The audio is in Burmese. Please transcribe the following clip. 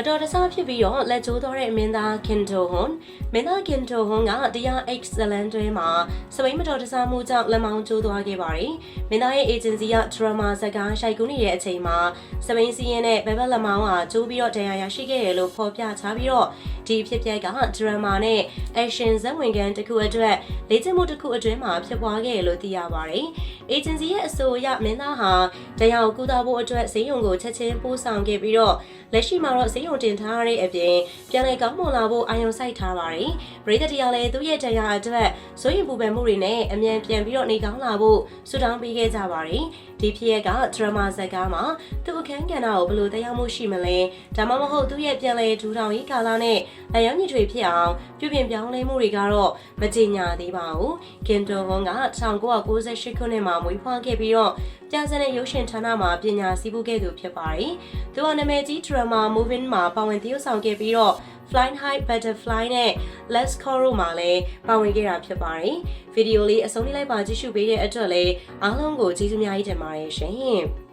မတော်တဆဖြစ်ပြီးတော့လက်ကျိုးသွားတဲ့မင်းသား Kim Do Hoon မင်းသား Kim Do Hoon ကတရား excellent တွဲမှာစပိန်မတော်တဆမှုကြောင့်လက်မောင်းကျိုးသွားခဲ့ပါတယ်။မင်းသားရဲ့ agency က drama ဇာတ်ကားရှိုက်ကူးနေတဲ့အချိန်မှာစပိန်စီးရင်နဲ့ဘယ်ဘက်လက်မောင်းကကျိုးပြီးတော့တရားရရှိခဲ့ရလို့ဖော်ပြချပြီးတော့ဒီအဖြစ်အပျက်က drama နဲ့ action ဇာတ်ဝင်ကန်တစ်ခုအတွက်လေ့ကျင့်မှုတစ်ခုအတွင်းမှာဖြစ်ပွားခဲ့ရလို့သိရပါတယ်။ agency ရဲ့အဆိုအရမင်းသားဟာတရားကိုကုသဖို့အတွက်ဈေးရုံကိုချက်ချင်းပို့ဆောင်ခဲ့ပြီးတော့လက်ရှိမှာတော့ဈေးရုံတင်ထားရတဲ့အပြင်ပြန်လည်ကောင်းမွန်လာဖို့အာရုံစိုက်ထားပါတယ်။ပရိသတ်တရားလည်းသူ့ရဲ့တရားအတွက်စိုးရင်ပူပန်မှုတွေနဲ့အမြန်ပြန်ပြီးတော့နေကောင်းလာဖို့ဆုတောင်းပေးခဲ့ကြပါတယ်။ဒီဖြစ်ရကဒရမာဇက်ကားမှာသူ့အခန်းကဏ္ဍကိုဘယ်လိုတရားမှုရှိမလဲဒါမှမဟုတ်သူ့ရဲ့ပြန်လည်ထူထောင်ရေးကာလနဲ့အယောင်ကြီးတွေဖြစ်အောင်ပြုပြင်ပြောင်းလဲမှုတွေကတော့မကြေညာသေးပါဘူး။ကင်တိုဝွန်က1998ခုနှစ်မှာမွေးဖွားခဲ့ပြီးတော့ပြဇာတ်နဲ့ရုပ်ရှင်ဌာနမှာပညာစည်းပူးခဲ့သူဖြစ်ပါတယ်။သူကနာမည်ကြီး drama moving မှာပါဝင်သရုပ်ဆောင်ခဲ့ပြီးတော့ Flying High Butterfly နဲ့ Let's Call မှာလည်းပါဝင်ခဲ့တာဖြစ်ပါတယ်။ဗီဒီယိုလေးအဆုံးလေးလိုက်ပါကြည့်ရှုပေးတဲ့အတွက်လည်းအားလုံးကိုကျေးဇူးများကြီးတင်ပါတယ်ရှင်။